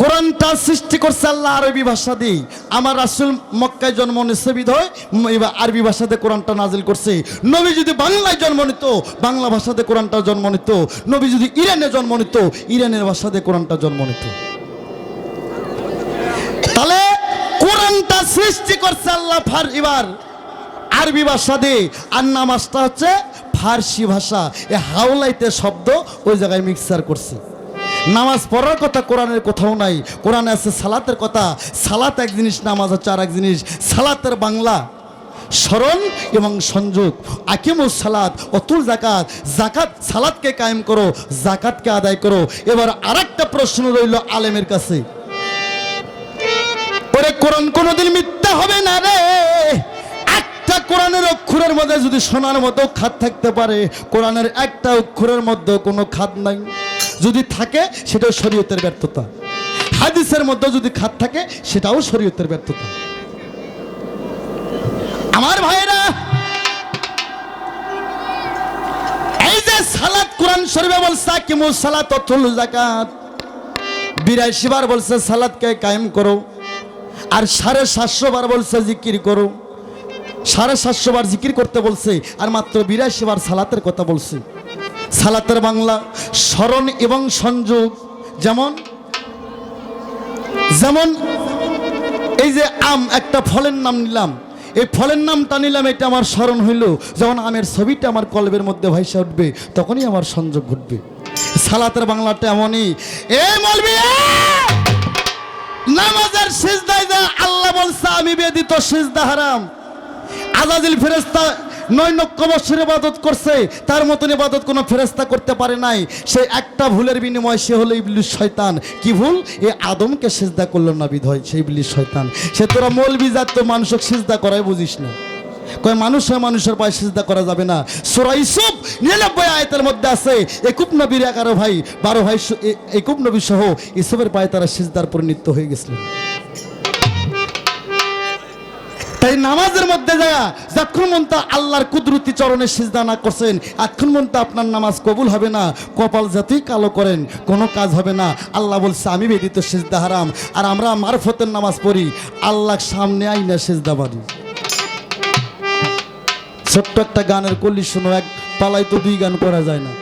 কোরআনটা সৃষ্টি করছে আল্লাহ আরবি ভাষা দিয়ে। আমার রাসুল মক্কায় জন্ম নিচ্ছে বিধয় আরবি ভাষাতে কোরআনটা নাজিল করছে। নবী যদি বাংলায় জন্ম নিত, বাংলা ভাষাতে কোরআনটা জন্ম নিত। নবী যদি ইরানে জন্ম নিত, ইরানের ভাষাতে কোরআনটা জন্ম নিত। তাহলে কোরআনটা সৃষ্টি করছে আল্লাহ ফার, এবার আরবি ভাষা দিয়ে। আর নামাজটা হচ্ছে ফার্সি ভাষা। এ হাওলাইতে শব্দ ওই জায়গায় মিক্সার করছে। নামাজ পড়ার কথা, কোরআনের কোথাও নাই। কোরআনে আছে সালাতের কথা। সালাত এক জিনিস, নামাজ হচ্ছে আর এক জিনিস। সালাতের বাংলা স্মরণ এবং সংযোগ। আকিমুস সালাত, অতুল জাকাত জাকাত সালাতকে কায়েম করো জাকাতকে আদায় করো। এবার আরেকটা প্রশ্ন রইল আলেমের কাছে। ওরে কোরআন কোনোদিন মিথ্যা হবে না রে। একটা কোরআনের অক্ষরের মধ্যে যদি সোনার মতো খাদ থাকতে পারে, কোরআনের একটা অক্ষরের মধ্যে কোনো খাদ নাই। যদি থাকে, সেটাও শরীয়তের ব্যর্থতা। হাদিসের মধ্যে যদি খাদ থাকে, সেটাও শরীয়তের ব্যর্থতা। আমার ভাইরা এই যে সালাত কোরআন শরীফে বলছে কিমু সালাত অতুল জাকাত বিরাশি বার বলছে সালাদকে কায়েম করো। আর সাড়ে সাতশো বার বলছে, জিকির করো। সাড়ে সাতশো বার জিকির করতে বলছে, আর মাত্র বিরাশি বার সালাতের কথা বলছে। সালাতের বাংলা, স্মরণ এবং সংযোগ। যেমন যেমন এই যে আম, একটা ফলের নাম নিলাম। এই ফলের নামটা নিলাম, এটা আমার স্মরণ হইল। যখন আমের ছবিটা আমার কলবের মধ্যে ভাইসা উঠবে, তখনই আমার সংযোগ ঘটবে। সালাতের বাংলাটা এমনই এ মলবি! নামাজের সিজদায় যা আল্লাহ বলছে, আমি বেদিত সিজদা হারাম। আজাদিল ফেরেস্তা লক্ষ বছর ইবাদত করছে, তার মতন ইবাদত কোনো ফেরেস্তা করতে পারে নাই। সে একটা ভুলের বিনিময় সে হলো ইবলিশ শয়তান। কি ভুল? এ আদমকে সিজদা করল না বিধয় সেই ইবলিশ শয়তান। সে তোরা মৌলবি জাত তো মানুষকে সিজদা করাই বুঝিস না। কয় মানুষ হয় মানুষের পায়ে সিজদা করা যাবে না। সুরা ইসুফ নিরানব্বই আয়তের মধ্যে আছে, একুব নবীর এগারো ভাই, বারো ভাই স- একুব নবী সহ ইসুফের পায়ে তারা সিজদার পরিণত হয়ে গেছিলেন তাই নামাজের মধ্যে যায় যখন মনটা আল্লাহর কুদরতি চরণে সিজদা না করছেন, এতক্ষণ মনটা আপনার নামাজ কবুল হবে না, কপাল যতই কালো করেন, কোনো কাজ হবে না। আল্লাহ বলছে, আমি বেদিত সিজদা হারাম, আর আমরা মারফতের নামাজ পড়ি আল্লাহ সামনে আইনা সিজদা মারি ছোট্ট একটা গানের কলি শোনো, এক পালাই তো দুই গান করা যায় না।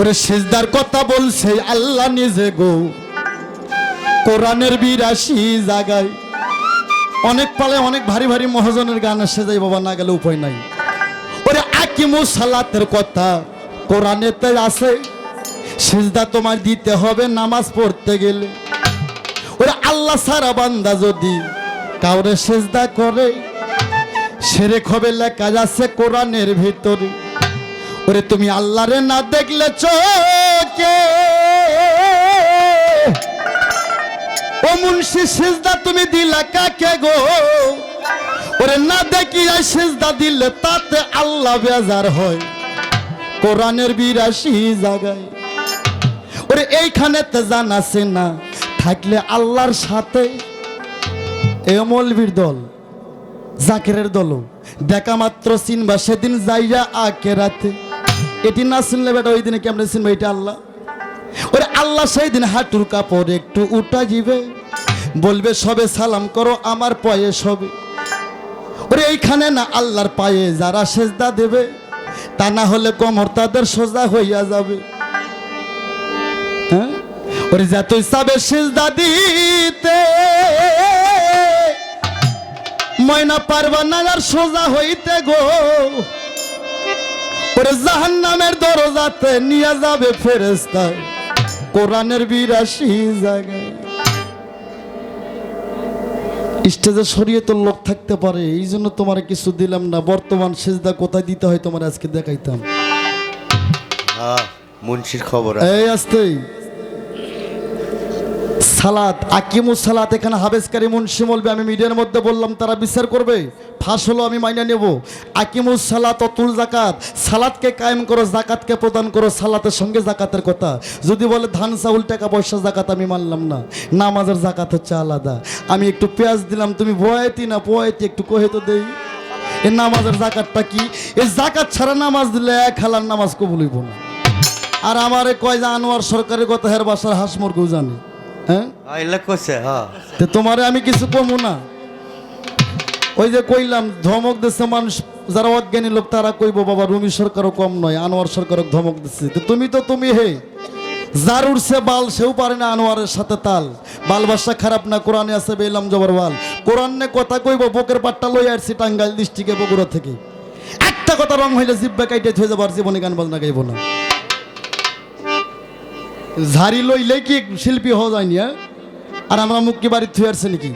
ওরে সেজদার কথা বলছে আল্লাহ নিজে গো। কোরআনের বিরাশি জায়গায়। অনেক পালে অনেক ভারী ভারী মহাজনের গান এসে যায়, বাবা না গেলে উপায় নাই। ওরে আকিমু সালাতের কথা কোরআনেতে আছে। সিজদা তোমার দিতে হবে নামাজ পড়তে গেলে। ওরে আল্লাহ সারা বান্দা যদি কাউরে সেজদা করে সেরে খবে লেখা যাচ্ছে কোরআনের ভিতরে। ওরে তুমি আল্লাহরে না দেখলে চোখে মুন্সি সিজদা তুমি কাকে গো? ওরে না সিজদা দিলে তাতে আল্লাহ বেজার হয়। কোরআনের বিরাশি জায়গায়। ওরে এইখানে তো না, থাকলে আল্লাহর সাথে। এ মৌলবীর দল, জাকেরের দল, দেখা মাত্র চিনবা, সেদিন যাইয়া আকে রাতে এটি না শুনলে বেটা ওই দিনে কেমন চিনবা, এটা আল্লাহ। ওরে আল্লাহ সেই দিন হাঁটুর কাপড় একটু উঠা যাবে বলবে, সবে সালাম করো, আমার পায়ে সবে। ওরে, এইখানে না আল্লাহর পায়ে যারা সেজদা দেবে, তা না হলে কমর তাদের সোজা হইয়া যাবে। হ্যাঁ? ওরে যতই সাবে সেজদা দিতে ময়না পারবা না আর সোজা হইতে গো। ওরে জাহান নামের দরজাতে নিয়ে যাবে ফেরেস্তায় কোরআনের বিরাশি জায়গায়। স্টেজে সরিয়ে তো লোক থাকতে পারে এই জন্য তোমার কিছু দিলাম না। বর্তমান সেজদা কোথায় দিতে হয় তোমার আজকে দেখাইতাম। হ্যাঁ মুন্সির খবর এই আসতেই। সালাত আকিমু সালাত, এখানে হাবেসকারী মুন্সি বলবে, আমি মিডিয়ার মধ্যে বললাম, তারা বিচার করবে। ফাঁস হলো, আমি মাইনে নেব। আকিমু সালাত, অতুল জাকাত, সালাতকে কায়েম করো, জাকাতকে প্রদান করো, সালাতের সঙ্গে জাকাতের কথা। যদি বলে ধান, চাউল, টাকা পয়সা, জাকাত আমি মানলাম না। নামাজের জাকাত হচ্ছে আলাদা। আমি একটু পেঁয়াজ দিলাম, তুমি বয়াতি না, বয়াতি, একটু কহে তো দেই। এ নামাজের জাকাতটা কি? এ জাকাত ছাড়া নামাজ দিলে এক হালার নামাজ কবুল হইব না। আর আমারে কয় যে আনোয়ার সরকারের কথা হের বাসার হাঁস মুরগিও জানে। হ্যাঁ? হ্যাঁ তো তোমারে আমি কিছু কমু না। ওই যে কইলাম ধমক দিচ্ছে মানুষ যারা অজ্ঞানী লোক তারা কইব বাবা রুমি সরকারও কম নয় আনোয়ার সরকারও ধমক দিচ্ছে তো তুমি তো তুমি হে। যার উঠছে বাল সেও পারে না আনোয়ারের সাথে তাল। বাল বাসা খারাপ না কোরআনে আছে বেলাম জবর বাল। কোরআনে কথা কইব বুকের পাট্টা লই আসছি টাঙ্গাইল ডিস্ট্রিক্টে বগুড়া থেকে। একটা কথা রং হইলে জিব্বা কাইটে থয়ে যাবার জীবনে গান বাজনা গাইব না। ঝাড়ি লইলে কি শিল্পী হওয়া যায়নি হ্যাঁ? আর আমরা মুক্তি বাড়ি থুয়ে আসছে নাকি?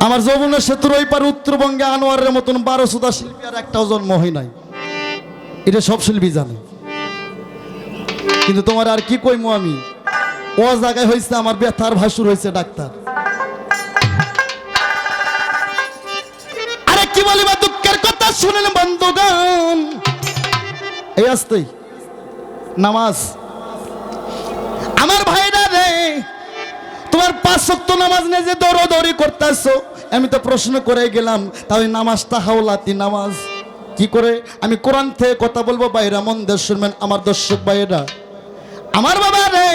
আমার যৌবনের সেতুর ওই পার উত্তরবঙ্গে আনোয়ারের মতন বারো সুদা শিল্পী আর একটাও জন্ম হয় নাই। এটা সব শিল্পী জানে। কিন্তু তোমার আর কি কইমু আমি? ও জায়গায় হয়েছে আমার ব্যথার ভাসুর হয়েছে ডাক্তার। আরে কি বলি বা দুঃখের কথা শুনেন বন্ধুগান এই আসতেই। নামাজ। আমার ভাইরা রে, তোমার পাঁচ শক্ত নামাজ নিয়ে যে দৌড়দৌড়ি করতেছো, আমি তো প্রশ্ন করে গেলাম, তাহলে নামাজটা হাওলাতি নামাজ। কি করে? আমি কোরআন থেকে কথা বলব বাইরা মন দেশ শুনবেন, আমার দর্শক ভাইয়েরা। আমার বাবা রে,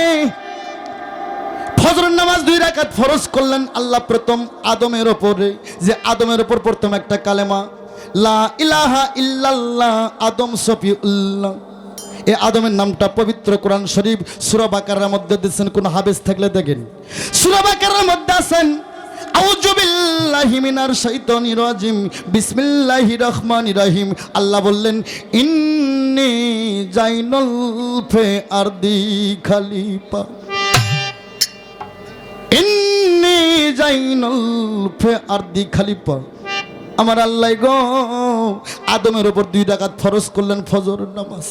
ফজরের নামাজ দুই রাকাত ফরজ করলেন আল্লাহ প্রথম আদমের ওপরে, যে আদমের ওপর প্রথম একটা কালেমা, লা ইলাহা ইল্লাল্লাহ, আদম সফিউল্লাহ। এই আদমের নামটা পবিত্র কোরআন শরীফ সুরা বাকারের মধ্যে দিচ্ছেন কোন হাবেস থাকলে দেখেন। সুরা বাকারের মধ্যে আছেন আল্লাহ বললেন, ইন্নি জাইনুল ফে আরদি খালিফা। ইন্নি জাইনুল ফে আরদি খালিফা। আমার আল্লাহ গো, আদমের উপর দুই ডাকাত ফরজ করলেন ফজরের নামাজ।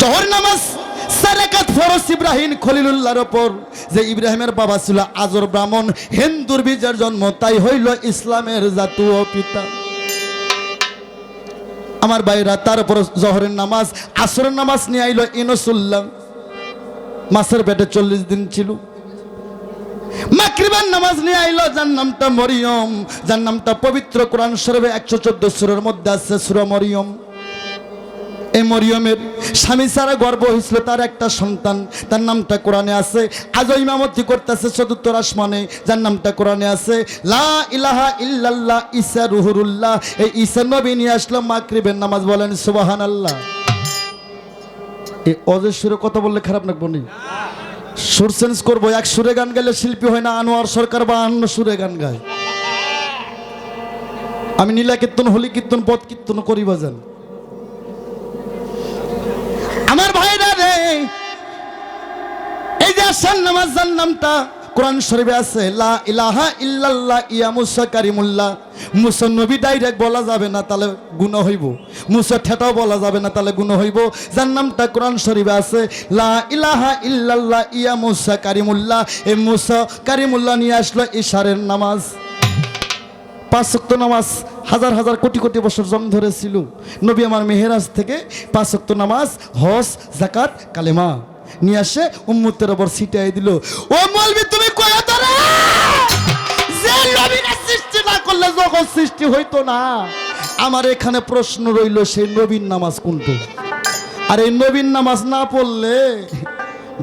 জহর নামাজ, সারাকাত ফরজ ইব্রাহিম খলিলুল্লাহর ওপর। যে ইব্রাহিমের বাবা ছিল আজর ব্রাহ্মণ, হিন্দুর বীজের জন্ম, তাই হইল ইসলামের জাতীয় পিতা। আমার ভাইরা, তার উপর জহরের নামাজ, আসরের নামাজ নিয়ে আইলো ইনসুল্লাহ। মাসের পেটে চল্লিশ দিন ছিল। মাকরিবান নামাজ নিয়ে আইলো, যার নামটা মরিয়ম, যার নামটা পবিত্র কোরআন শরীফে একশো চোদ্দ সুরের মধ্যে আছে, সুর মরিয়ম। এই মরিয়মের স্বামী ছাড়া গর্ব হয়েছিল তার একটা সন্তান, তার নামটা কোরআনে আছে। আজও ইমামতি করতেছে চতুর্থ আসমানে, যার নামটা কোরআনে আছে, লা ইলাহা ইল্লাল্লাহ ঈসা রুহুরুল্লাহ। এই ঈসা নবী নিয়ে আসলো মাকরিবের নামাজ বলেন সুবাহান আল্লাহ এই অজের কথা বললে খারাপ লাগবো নি? সুর চেঞ্জ করব, এক সুরে গান গেলে শিল্পী হয় না, আনোয়ার সরকার বা অন্য সুরে গান গায়। আমি নীলা কীর্তন, হলি কীর্তন পদ কীর্তন করি বাজান আমার ভাইরা রে যে নামাজ যার নামটা কোরআন শরীফে আছে, লা ইলাহা ইল্লাল্লাহ ইয়া মুসা কারিমুল্লাহ। মুসা নবী ডাইরেক্ট বলা যাবে না, তাহলে গুণ হইব। মুসা ঠেটাও বলা যাবে না, তাহলে গুণ হইব। যার নামটা কোরআন শরীফে আছে, লা ইলাহা ইল্লাল্লাহ ইয়া মুসা কারিমুল্লাহ। এ মুসা কারিমুল্লাহ নিয়ে আসলো ইশারের নামাজ। পাঁচ শক্ত নামাজ, হাজার হাজার কোটি কোটি বছর জং ধরেছিল। নবী আমার মেহেরাজ থেকে পাঁচ শক্ত নামাজ, হজ জাকাত কালেমা। নিয়ে আসে, উম্মতের ওপর ছিটাই দিল। ও মলবি, তুমি কয়া ধরে যে নবীরা সৃষ্টি না করলে জগৎ সৃষ্টি হইতো না, আমার এখানে প্রশ্ন রইল, সেই নবীন নামাজ কোনটো? আর এই নবীন নামাজ না পড়লে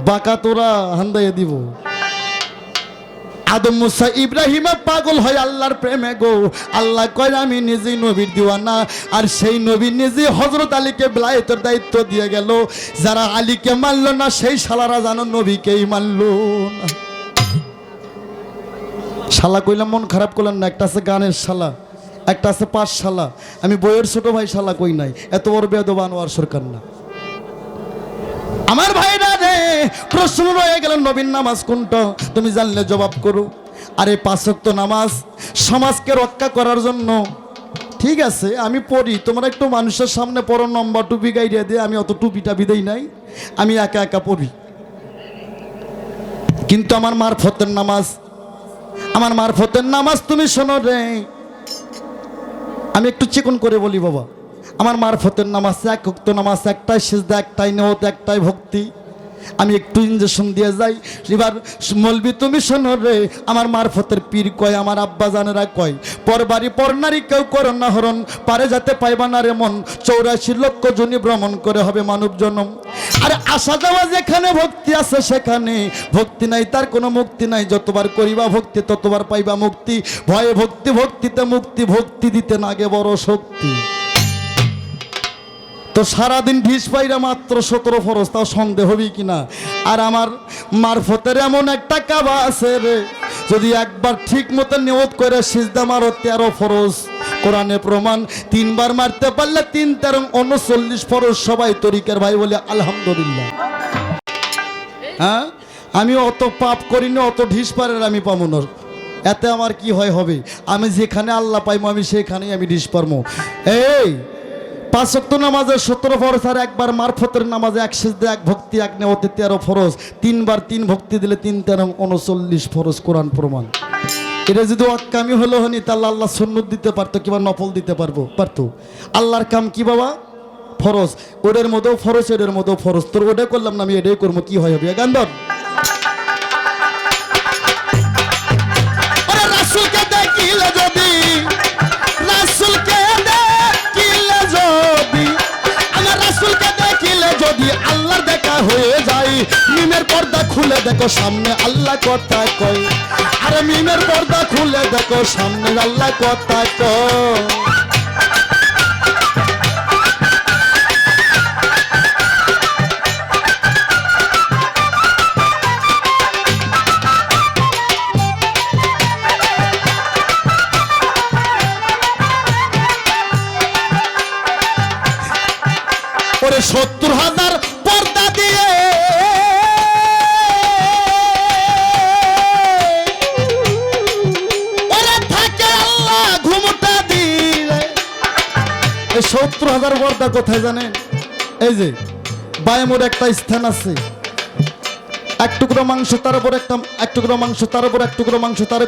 বাঁকা তোরা হান্দাইয়া দিব। আদম মুসা ইব্রাহিমা পাগল হয় আল্লাহর প্রেমে গো। আল্লাহ কয়, আমি নিজেই নবীর দিওয়ানা। আর সেই নবী নিজে হজরত আলীকে বেলায়েতের দায়িত্ব দিয়ে গেল। যারা আলীকে মানলো না, সেই শালারা জানো নবীকেই মানলো না। শালা কইলাম, মন খারাপ করলেন না, একটা আছে গানের শালা, একটা আছে পাঁচ শালা। আমি বইয়ের ছোট ভাই, শালা কই নাই। এত বড় বেদবান আনোয়ার সরকার না। আমার ভাইরা রে প্রশ্ন রয়ে গেল নবীন নামাজ কোনটা? তুমি জানলে জবাব করো। আর পাঁচক্ত নামাজ, সমাজকে রক্ষা করার জন্য। ঠিক আছে, আমি পড়ি। তোমরা একটু মানুষের সামনে পড়ো, নম্বর টুপি গাইডে দিয়ে আমি অত টুপিটা বিদেই নাই। আমি একা একা পড়ি। কিন্তু আমার মারফতের নামাজ, আমার মারফতের নামাজ তুমি শোনো রে। আমি একটু চিকন করে বলি, বাবা। আমার মারফতের নামাজ এক উক্ত নামাজ, একটাই সিজদা, একটাই নেওত একটাই ভক্তি। আমি একটু ইঞ্জেকশন দিয়ে যাই। এবার মলবি, তুমি শোনো রে, আমার মারফতের পীর কয়, আমার আব্বা জানেরা কয়, পর বাড়ি, পর নারী কেউ করো না হরণ, পারে যাতে পাইবা না রে মন, চৌরাশি লক্ষ জনী ভ্রমণ করে হবে মানব জনম। আরে আসা যাওয়া যেখানে ভক্তি আছে সেখানে, ভক্তি নাই তার কোনো মুক্তি নাই, যতবার করিবা ভক্তি, ততবার পাইবা মুক্তি। ভয়ে ভক্তি, ভক্তিতে মুক্তি, ভক্তি দিতে নাগে বড় শক্তি। তো সারাদিন ঢিস পাইরা মাত্র সতেরো ফরজ, তাও সন্দেহ হবি কিনা? আর আমার মারফতের এমন একটা কাবা আছে রে, যদি একবার ঠিক মতো নিয়ত করে সিজদা মারো তেরো ফরজ। কোরআনে প্রমাণ, তিনবার মারতে পারলে তিন তেরো, উনচল্লিশ ফরজ সবাই তরিকের ভাই বলে আলহামদুলিল্লাহ। হ্যাঁ? আমি অত পাপ করিনি, অত ঢিস পারের আমি পাবো না। এতে আমার কি হয় হবে? আমি যেখানে আল্লাহ পাইবো আমি সেখানেই আমি ঢিস পারব এই পাঁচ শক্ত নামাজে সতেরো ফরজ আর একবার মারফতের নামাজে এক সিজদে, এক ভক্তি, এক নেওয়াতে তেরো ফরজ। তিনবার তিন ভক্তি দিলে তিন তেরো উনচল্লিশ ফরজ কোরআন প্রমাণ। এটা যদি অকামি হলো হনি, তাহলে আল্লাহ সন্ন্যত দিতে পারতো, কিংবা নফল দিতে পারব, পারতো। আল্লাহর কাম কি বাবা? ফরজ। ওদের মধ্যেও ফরজ, ওদের মধ্যেও ফরজ। তোর ওটাই করলাম না, আমি এটাই করব, কি হয় হবে? আল্লাহর হয়ে যাই। মিমের পর্দা খুলে দেখো, সামনে আল্লাহ কথা কয়। আরে মিমের পর্দা খুলে দেখো, সামনে আল্লাহ কথা কয়। পর্দা কোথায় জানেন? এই যে বায়ামোর একটা স্থান আছে। এক টুকরো মাংস, তার উপর একটা এক টুকরো মাংস, তার উপর এক টুকরো মাংস, তার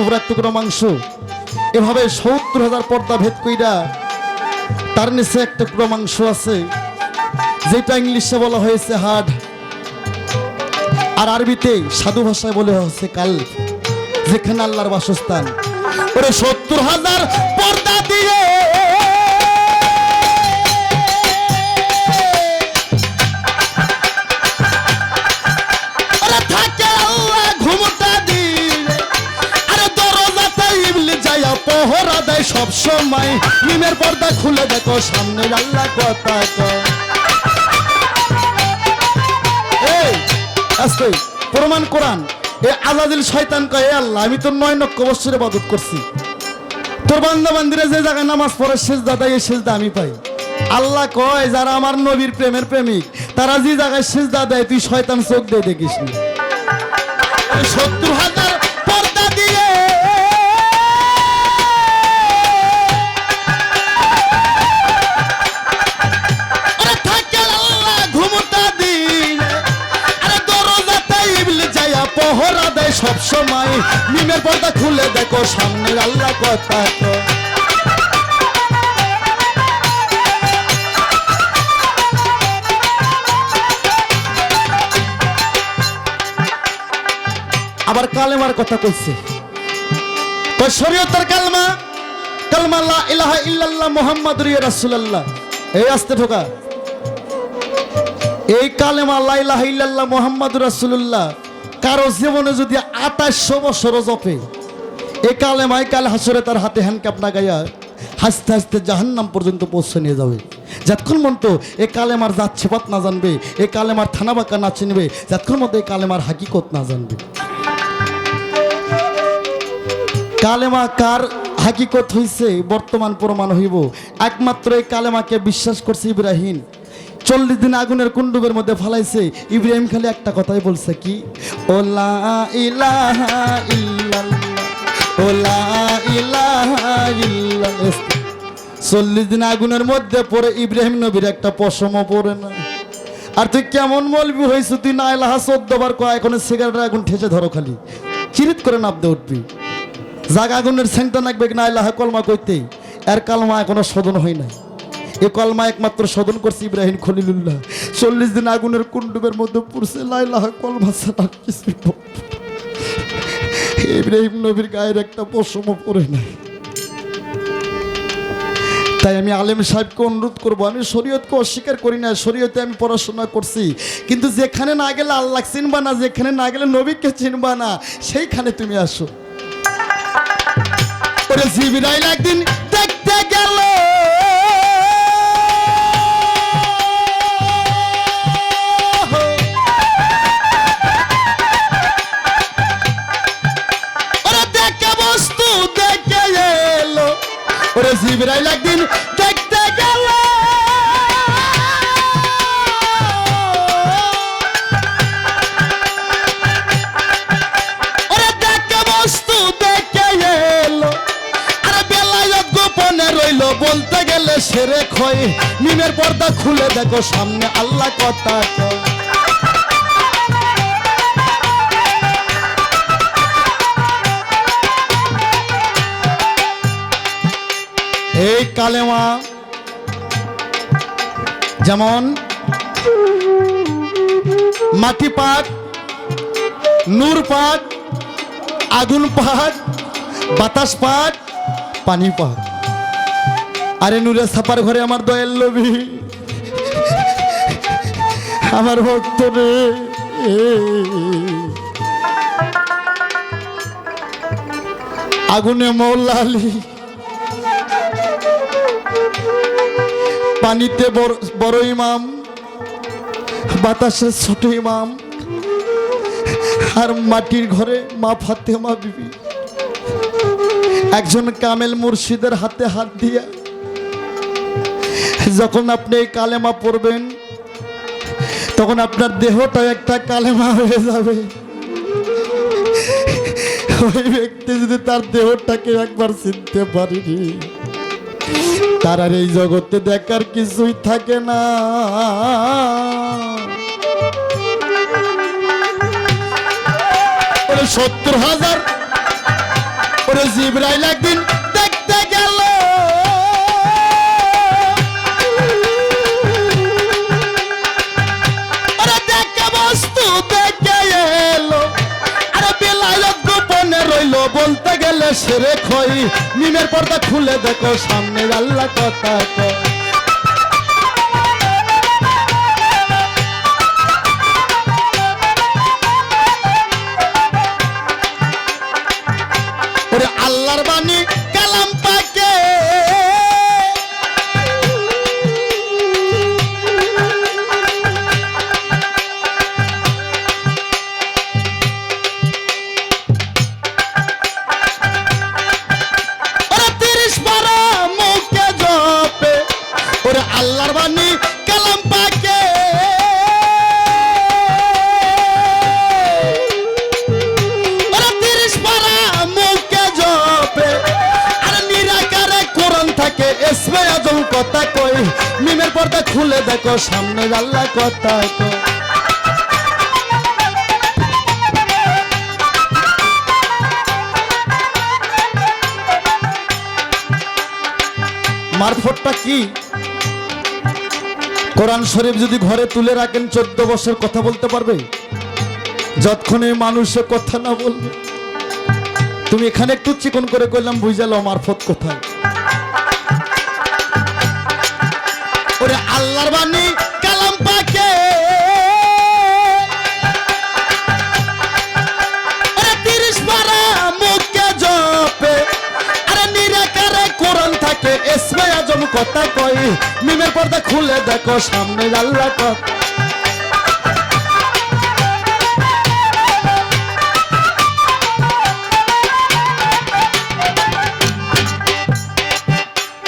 উপর এক টুকরো মাংস। এভাবে সত্তর হাজার পর্দা ভেদ কইরা তার নিচে একটা টুকরো মাংস আছে। যেটা ইংলিশে বলা হয়েছে হার্ড আর আরবিতে সাধু ভাষায় বলে হচ্ছে কাল যেখানে আল্লাহর বাসস্থান। ওরে সত্তর হাজার পর্দা দিয়ে সব সময় নিমের পর্দা খুলে দেখো সামনে আল্লাহ কথা এই প্রমাণ কোরআন। এ আজাদিল শয়তান কয় আল্লাহ, আমি তো নয় নক্ষ বৎসরে বাদত করছি। তোর বান্দা বান্দিরে যে জায়গায় নামাজ পড়ে শেষ দাদা এই শেষ আমি পাই। আল্লাহ কয়, যারা আমার নবীর প্রেমের প্রেমিক, তারা যে জায়গায় শেষ দেয়, তুই শয়তান চোখ দিয়ে দেখিস নি। সত্তর হাজার সময় নিমের পর্দা খুলে দেখো, সামনে আল্লাহ কথা কয়। আবার কালেমার কথা কইছে। তো শরীয়তের কালমা কালমা লা ইলাহা ইল্লাল্লাহ মুহাম্মাদুর রাসূলুল্লাহ। এই আস্তে ঢোকা এই কালেমা লা ইলাহা ইল্লাল্লাহ মুহাম্মাদুর রাসূলুল্লাহ। কারও জীবনে যদি আঠাশশো বছর জপে কালেমায় কাল হাসরে তার হাতে হ্যান্ডকাপ না গাইয়া হাসতে হাসতে জাহান্নাম পর্যন্ত পৌঁছে নিয়ে যাবে। যতক্ষণ মতো এ কালেমার জাত ছেপাত না জানবে, এ কালেমার থানা বাঁকা না চিনবে, যতক্ষণ মতো এই কালেমার হাকিকত না জানবে। কালেমা কার হাকিকত হইছে, বর্তমান প্রমাণ হইব। একমাত্র এই কালেমাকে বিশ্বাস করছে ইব্রাহিম। চল্লিশ দিন আগুনের কুণ্ডুবের মধ্যে ফালাইছে। ইব্রাহিম খালি একটা কথাই বলছে কি? ওলা ইলাহা ইলাহা চল্লিশ দিন আগুনের মধ্যে পড়ে ইব্রাহিম নবীর একটা পশমও পড়ে না। আর তুই কেমন বলবি হয়েছে তুই না এলাহা চোদ্দ বার কয়, এখন সিগারেটের আগুন ঠেসে ধরো খালি। চিরিত করে নাবতে উঠবি। জাগ আগুনের সেন্টা নাকবে না এলাহা কলমা করতে এর কালমা এখনও শোধন হয় নাই। এ কলমা একমাত্র শোধন করছে ইব্রাহিম খলিলুল্লাহ। চল্লিশ দিন আগুনের কুণ্ডুবের মধ্যে পড়ছে লাইলাহ কলমা ছাড়া না। ইব্রাহিম নবীর গায়ের একটা পশমও পরে নাই। তাই আমি আলেম সাহেবকে অনুরোধ করব, আমি শরীয়তকে অস্বীকার করি না শরীয়তে আমি পড়াশোনা করছি। কিন্তু যেখানে না গেলে আল্লাহ চিনবা না, যেখানে না গেলে নবীকে চিনবা না, সেইখানে তুমি আসো। একদিন ওরে একদিন দেখতে গেল। বস্তু দেখে এলো। আরে বেলায়ত গোপনে রইল, বলতে গেলে সেরে খয় নিমের পর্দা খুলে দেখো, সামনে আল্লাহ কথা কয়। কালেমা। যেমন মাটি পাট নূর পাট আগুন পাট বাতাস পাট পানি পাট আরে নূরে সাপার ঘরে আমার দয়াল লবি আমার ভক্ত রে। আগুনে মৌলা পানিতে বড় ইমাম, বাতাসে ছোট ইমাম, আর মাটির ঘরে মা ফাতেমা বিবি। একজন কামেল মুর্শিদের হাতে হাত দিয়া যখন আপনি এই কালেমা পড়বেন, তখন আপনার দেহটা একটা কালেমা হয়ে যাবে। ওই ব্যক্তি যদি তার দেহটাকে একবার চিনতে পারেনি তার আর এই জগতে দেখার কিছুই থাকে না। সত্তর হাজার ওরে জিবরাই একদিন সেরে খই মিমের পর্দা খুলে দেখো সামনে আল্লাহ কথা কয়। দেখো, সামনে আল্লাহ কথা কই মারফতটা কি? কোরআন শরীফ যদি ঘরে তুলে রাখেন, চোদ্দ বছর কথা বলতে পারবে? যতক্ষণে মানুষে কথা না বলবে। তুমি এখানে একটু চিকন করে করলাম বুঝালো মারফত কোথায়? আল্লাহর বাণী কালাম পাকে। তিরিশ পারা মুখে জপে। আরে নিরাকারে কোরআন থাকে, এসমে আজম কথা কই মিমের পর্দা খুলে দেখো, সামনে আল্লাহ কথা।